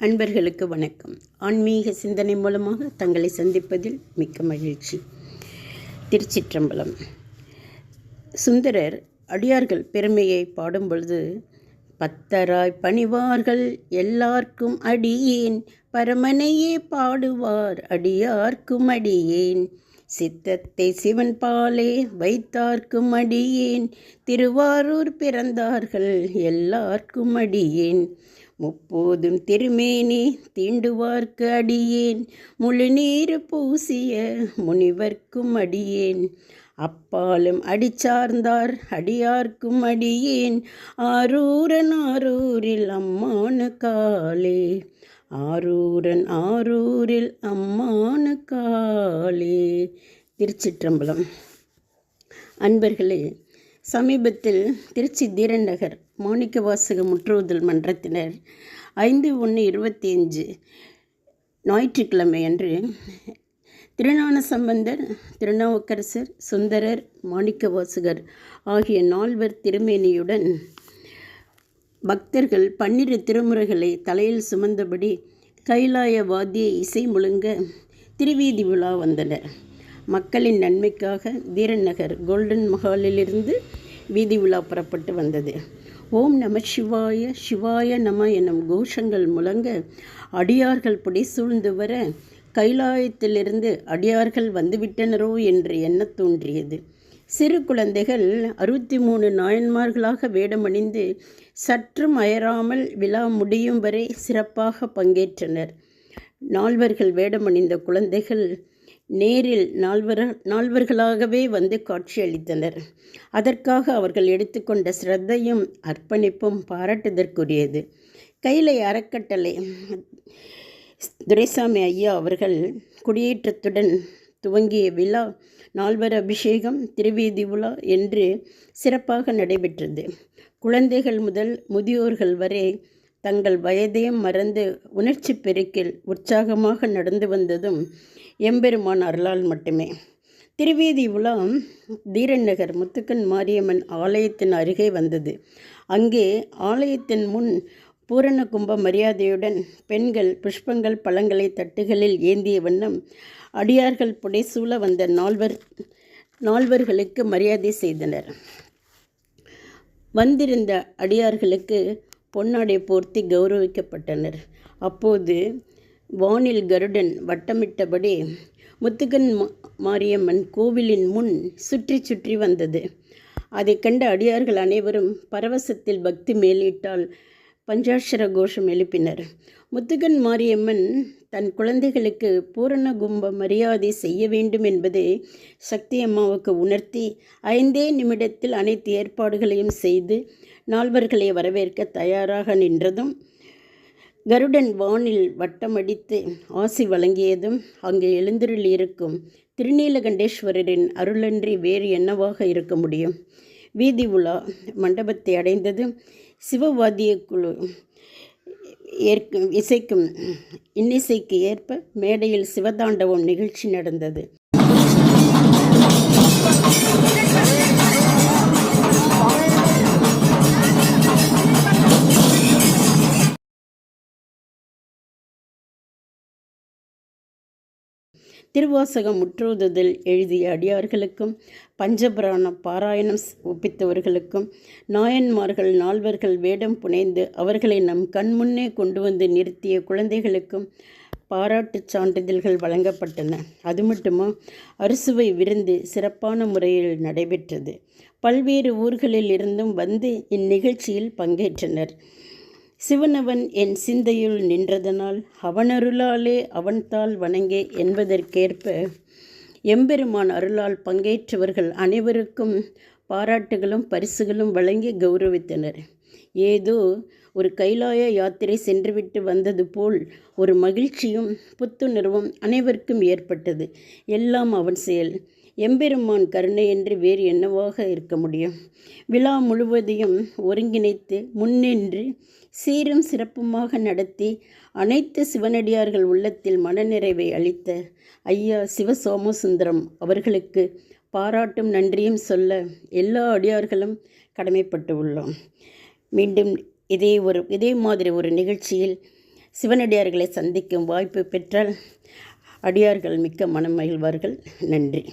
அன்பர்களுக்கு வணக்கம். ஆன்மீக சிந்தனை மூலமாக தங்களை சந்திப்பதில் மிக்க மகிழ்ச்சி. திருச்சிற்றம்பலம். சுந்தரர் அடியார்கள் பெருமையை பாடும் பொழுது பத்தராய் பணிவார்கள் எல்லார்க்கும் அடியேன் பரமனையே பாடுவார் அடியார்க்கும் அடியேன். சித்தத்தை சிவன் பாலே வைத்தார்க்கும் அடியேன் திருவாரூர் பிறந்தார்கள் எல்லார்க்கும் அடியேன். முப்போதும் திருமேனி தீண்டுவார்க்கு அடியேன். முழுநீர் பூசிய முனிவர்க்கும் அடியேன். அப்பாலும் அடிச்சார்ந்தார் அடியார்க்கும் அடியேன். ஆரூரன் ஆரூரில் அம்மானு காலே. ஆரூரன் ஆரூரில் அம்மானு காலே. திருச்சிற்றம்பலம். அன்பர்களே சமீபத்தில் திருச்சி தீரன் நகர் மாணிக்க வாசக முற்றுவதல் மன்றத்தினர் ஐந்து ஒன்று இருபத்தி அஞ்சு ஞாயிற்றுக்கிழமை அன்று திருநான சம்பந்தர் திருநாவுக்கரசர் சுந்தரர் மாணிக்க வாசகர் ஆகிய நால்வர் திருமேனியுடன் பக்தர்கள் பன்னிரு திருமுறைகளை தலையில் சுமந்தபடி கைலாய வாத்திய இசை முழுங்க திருவீதி விழா வந்தனர். மக்களின் நன்மைக்காக தீரநகர் கோல்டன் மஹாலிலிருந்து வீதி விழா புறப்பட்டு வந்தது. ஓம் நம சிவாய சிவாய நம எனும் கோஷங்கள் முழங்க அடியார்கள் பிடி சூழ்ந்து வர கைலாயத்திலிருந்து அடியார்கள் வந்துவிட்டனரோ என்று எண்ண தோன்றியது. சிறு குழந்தைகள் அறுபத்தி மூணு நாயன்மார்களாக வேடமணிந்து சற்றும் அயராமல் விழா முடியும் வரை சிறப்பாக பங்கேற்றனர். நால்வர்கள் வேடமணிந்த குழந்தைகள் நேரில் நால்வர நால்வர்களாகவே வந்து காட்சியளித்தனர். அதற்காக அவர்கள் எடுத்துக்கொண்ட சிரத்தையும் அர்ப்பணிப்பும் பாராட்டுதற்குரியது. கைலை அறக்கட்டளை துரைசாமி ஐயா அவர்கள் குடியேற்றத்துடன் துவங்கிய விழா நால்வர் அபிஷேகம் திருவீதி உலா என்று சிறப்பாக நடைபெற்றது. குழந்தைகள் முதல் முதியோர்கள் வரை தங்கள் வயதையும் மறந்து உணர்ச்சி பெருக்கில் உற்சாகமாக நடந்து வந்ததும் எம்பெருமான் அருளால் மட்டுமே. திருவேதி உலா தீரன் நகர் முத்துக்கன் மாரியம்மன் ஆலயத்தின் அருகே வந்தது. அங்கே ஆலயத்தின் முன் பூரண கும்ப மரியாதையுடன் பெண்கள் புஷ்பங்கள் பழங்களை தட்டுகளில் ஏந்திய வண்ணம் அடியார்கள் புடைசூழ வந்த நால்வர் நால்வர்களுக்கு மரியாதை செய்தனர். வந்திருந்த அடியார்களுக்கு பொன்னாடை போர்த்தி கௌரவிக்கப்பட்டனர். அப்போது வானில் கருடன் வட்டமிட்டபடி முத்துகன் மாரியம்மன் கோவிலின் முன் சுற்றி சுற்றி வந்தது. அதை கண்ட அடியார்கள் அனைவரும் பரவசத்தில் பக்தி மேலிட்டால் பஞ்சாட்சர கோஷம் எழுப்பினர். முத்துகன் மாரியம்மன் தன் குழந்தைகளுக்கு பூரண கும்ப மரியாதை செய்ய வேண்டும் என்பதை சக்தி அம்மாவுக்கு உணர்த்தி ஐந்தே நிமிடத்தில் அனைத்து ஏற்பாடுகளையும் செய்து நால்வர்களை வரவேற்க தயாராக நின்றதும் கருடன் வானில் வட்டமடித்து ஆசி வழங்கியதும் அங்கே எழுந்திருள் இருக்கும் திருநீலகண்டேஸ்வரரின் அருளன்றி வேறு என்னவாக இருக்க முடியும்? வீதி உலா மண்டபத்தை அடைந்ததும் சிவவாதிய குழு ஏற்கும் இசைக்கும் இன்னிசைக்கு ஏற்ப மேடையில் சிவதாண்டவம் நிகழ்ச்சி நடந்தது. திருவாசகம் முற்றுவதில் எழுதிய அடியார்களுக்கும் பஞ்சபுராண பாராயணம் ஒப்பித்தவர்களுக்கும் நாயன்மார்கள் நால்வர்கள் வேடம் புனைந்து அவர்களை நம் கண்முன்னே கொண்டு வந்து நிறுத்திய குழந்தைகளுக்கும் பாராட்டுச் சான்றிதழ்கள் வழங்கப்பட்டன. அது மட்டுமா? அறுசுவை விருந்து சிறப்பான முறையில் நடைபெற்றது. பல்வேறு ஊர்களில் இருந்தும் வந்து இந்நிகழ்ச்சியில் பங்கேற்றனர். சிவனவன் என் சிந்தையுள் நின்றதனால் அவனருளாலே அவன்தால் வணங்கே என்பதற்கேற்ப எம்பெருமான் அருளால் பங்கேற்றவர்கள் அனைவருக்கும் பாராட்டுகளும் பரிசுகளும் வழங்கி கௌரவித்தனர். ஏதோ ஒரு கைலாய யாத்திரை சென்றுவிட்டு வந்தது போல் ஒரு மகிழ்ச்சியும் புத்துணர்வும் அனைவருக்கும் ஏற்பட்டது. எல்லாம் அவன் செயல். எம்பெருமான் கருணை என்று வேறு என்னவாக இருக்க முடியும்? விழா முழுவதையும் ஒருங்கிணைத்து முன்னின்று சீரும் சிறப்புமாக நடத்தி அனைத்து சிவனடியார்கள் உள்ளத்தில் மனநிறைவை அளித்த ஐயா சிவ சோமசுந்தரம் அவர்களுக்கு பாராட்டும் நன்றியும் சொல்ல எல்லா அடியார்களும் கடமைப்பட்டு உள்ளோம். மீண்டும் இதே ஒரு இதே மாதிரி ஒரு நிகழ்ச்சியில் சிவனடியார்களை சந்திக்கும் வாய்ப்பு பெற்றால் அடியார்கள் மிக்க மனம் மகிழ்வார்கள். நன்றி.